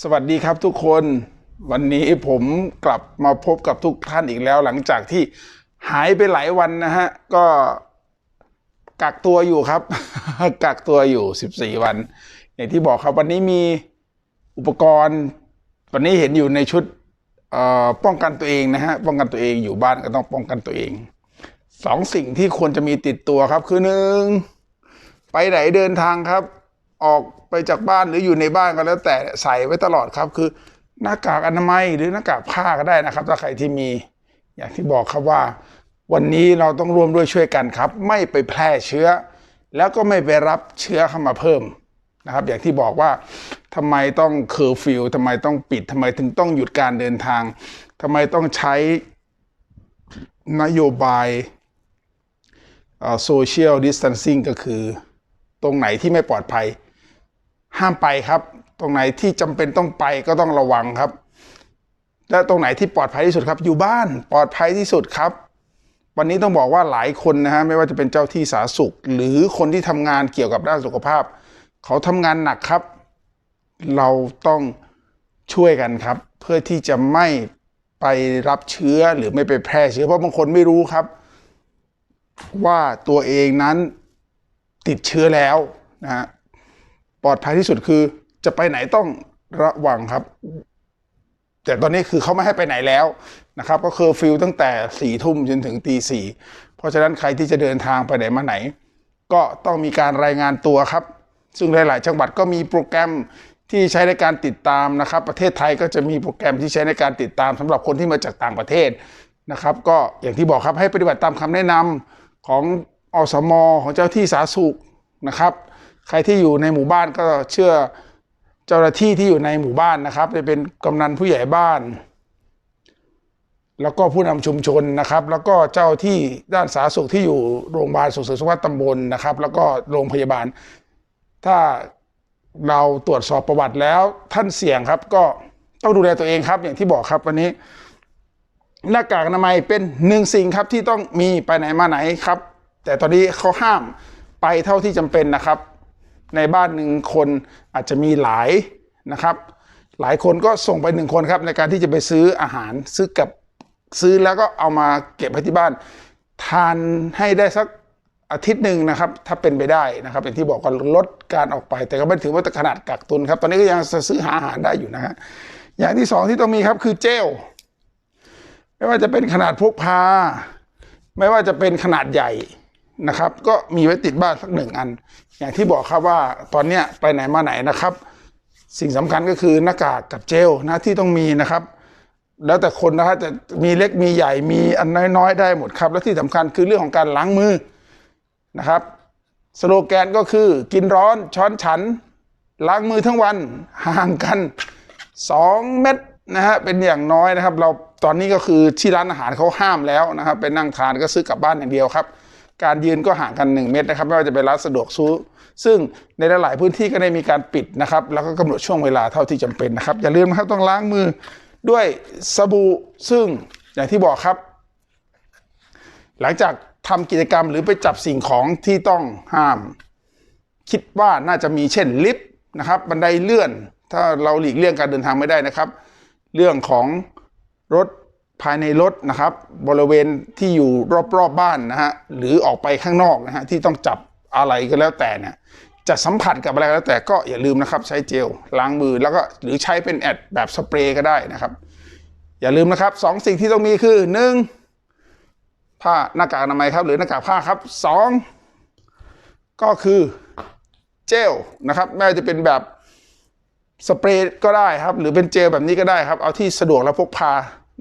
สวัสดีครับทุกคนวันนี้ผมกลับมาพบกับทุกท่านอีกแล้ว หลังจากที่หายไปหลายวันนะฮะ ก็กักตัวอยู่ครับ กักตัวอยู่ 14 วัน อย่างที่บอกครับวันนี้มีอุปกรณ์ วันนี้เห็นอยู่ในชุดป้องกันตัวเองนะฮะ ป้องกันตัวเองอยู่บ้านก็ต้องป้องกันตัวเองสองสิ่งที่ควรจะมีติดตัวครับคือหนึ่งไปไหนเดินทางครับ ออกไปจากบ้านหรืออยู่ในบ้านก็แล้วแต่ใส่ไว้ตลอดครับ คือหน้ากากอนามัยหรือหน้ากากผ้าก็ได้นะครับ ถ้าใครที่มีอย่างที่บอกครับว่า วันนี้เราต้องร่วมด้วยช่วยกันครับ ไม่ไปแพร่เชื้อ แล้วก็ไม่ไปรับเชื้อเข้ามาเพิ่มนะครับ อย่างที่บอกว่าทำไมต้องเคอร์ฟิวทำไมต้องปิดทำไมถึงต้องหยุดการเดินทางทำไมต้องใช้นโยบายโซเชียลดิส a ทนซิ่งก็คือ ตรงไหนที่ไม่ปลอดภัย ห้ามไปครับ ตรงไหนที่จำเป็นต้องไปก็ต้องระวังครับ และตรงไหนที่ปลอดภัยที่สุดครับ อยู่บ้านปลอดภัยที่สุดครับ วันนี้ต้องบอกว่าหลายคนนะฮะไม่ว่าจะเป็นเจ้าที่สาธารณสุข หรือคนที่ทำงานเกี่ยวกับด้านสุขภาพ เขาทำงานหนักครับ เราต้องช่วยกันครับ เพื่อที่จะไม่ไปรับเชื้อหรือไม่ไปแพร่เชื้อเพราะบางคนไม่รู้ครับ ว่าตัวเองนั้นติดเชื้อแล้วนะฮะ ปลอดภัยที่สุดคือ จะไปไหนต้องระวังครับ แต่ตอนนี้คือเขาไม่ให้ไปไหนแล้วนะครับ ก็คือฟิลตั้งแต่สี่ทุ่มจนถึงตีสี่เพราะฉะนั้นใครที่จะเดินทางไปไหนมาไหน ก็ต้องมีการรายงานตัวครับ ซึ่งหลาย ๆ จังหวัดก็มีโปรแกรมที่ใช้ในการติดตามนะครับ ประเทศไทยก็จะมีโปรแกรมที่ใช้ในการติดตามสำหรับคนที่มาจากต่างประเทศนะครับ ก็อย่างที่บอกครับให้ปฏิบัติตามคำแนะนำของอสม ของเจ้าที่สาธารณสุขนะครับ ใครที่อยู่ในหมู่บ้านก็เชื่อเจ้าหน้าที่ที่อยู่ในหมู่บ้านนะครับจะเป็นกำนันผู้ใหญ่บ้าน แล้วก็ผู้นำชุมชนนะครับ แล้วก็เจ้าที่ด้านสาธารณสุขที่อยู่โรงพยาบาลส่งเสริมสุขภาพตำบลนะครับ แล้วก็โรงพยาบาล ถ้าเราตรวจสอบประวัติแล้วท่านเสี่ยงครับ ก็ต้องดูแลตัวเองครับ อย่างที่บอกครับวันนี้ หน้ากากอนามัยเป็นหนึ่งสิ่งครับที่ต้องมีไปไหนมาไหนครับ แต่ตอนนี้เขาห้ามไปเท่าที่จำเป็นนะครับ ในบ้านหนึ่งคนอาจจะมีหลายนะครับ หลายคนก็ส่งไปหนึ่งคนครับ ในการที่จะไปซื้ออาหารซื้อกับซื้อแล้วก็เอามาเก็บไว้ที่บ้าน ทานให้ได้สักอาทิตย์หนึ่งนะครับ ถ้าเป็นไปได้นะครับ อย่างที่บอกกันลดการออกไป แต่ก็ไม่ถือว่าขนาดกักตุนครับ ตอนนี้ก็ยังซื้อหาอาหารได้อยู่นะฮะอย่างที่สองที่ต้องมีครับคือเจลไม่ว่าจะเป็นขนาดพกพา ไม่ว่าจะเป็นขนาดใหญ่ นะครับ ก็มีไว้ติดบ้านสักหนึ่งอัน อย่างที่บอกครับว่าตอนเนี้ยไปไหนมาไหนนะครับ สิ่งสำคัญก็คือหน้ากากกับเจลนะที่ต้องมีนะครับ แล้วแต่คนนะครับจะมีเล็กมีใหญ่มีอันน้อยๆได้หมดครับ และที่สำคัญคือเรื่องของการล้างมือนะครับ สโลแกนก็คือกินร้อนช้อนฉัน ล้างมือทั้งวันห่างกัน 2 เม็ดนะฮะเป็นอย่างน้อยนะครับ เราตอนนี้ก็คือที่ร้านอาหารเขาห้ามแล้วนะครับไปนั่งทานก็ซื้อกลับบ้านอย่างเดียวครับ การยืนก็ห่างกัน 1 เมตรนะครับไม่ว่าจะเป็นร้านสะดวกซื้อซึ่งในหลาย ๆ พื้นที่ก็ได้มีการปิดนะครับ แล้วก็กำหนดช่วงเวลาเท่าที่จำเป็นนะครับ อย่าลืมนะครับต้องล้างมือด้วยสบู่ซึ่งอย่างที่บอกครับ หลังจากทำกิจกรรมหรือไปจับสิ่งของที่ต้องห้าม คิดว่าน่าจะมีเช่นลิฟต์นะครับ บันไดเลื่อน ถ้าเราหลีกเลี่ยงการเดินทางไม่ได้นะครับ เรื่องของรถ ภายในรถนะครับ บริเวณที่อยู่รอบๆบบ้านนะฮะหรือออกไปข้างนอกนะฮะที่ต้องจับอะไรก็แล้วแต่เนี่ยจะสัมผัสกับอะไรก็แล้วแต่ก็อย่าลืมนะครับ ใช้เจลล้างมือแล้วก็หรือใช้เป็นแอดแบบสเปรย์ก็ได้นะครับ อย่าลืมนะครับสองสิ่งที่ต้องมีคือหนึ่งผ้าหน้ากากอนามัยครับ หรือหน้ากากผ้าครับสองก็คือเจลนะครับไม่ว่าจะเป็นแบบสเปรย์ก็ได้ครับ หรือเป็นเจลแบบนี้ก็ได้ครับ เอาที่สะดวกและพกพา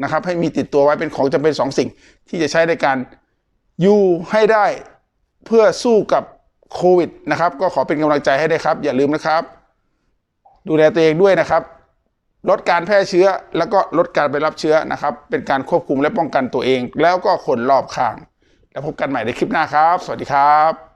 นะครับให้มีติดตัวไว้เป็นของจำเป็นสองสิ่ง ที่จะใช้ในการอยู่ให้ได้เพื่อสู้กับโควิดนะครับก็ขอเป็นกำลังใจให้ได้ครับ อย่าลืมนะครับ ดูแลตัวเองด้วยนะครับ ลดการแพร่เชื้อแล้วก็ลดการไปรับเชื้อนะครับ เป็นการควบคุมและป้องกันตัวเอง แล้วก็คนรอบข้าง แล้วพบกันใหม่ในคลิปหน้าครับ สวัสดีครับ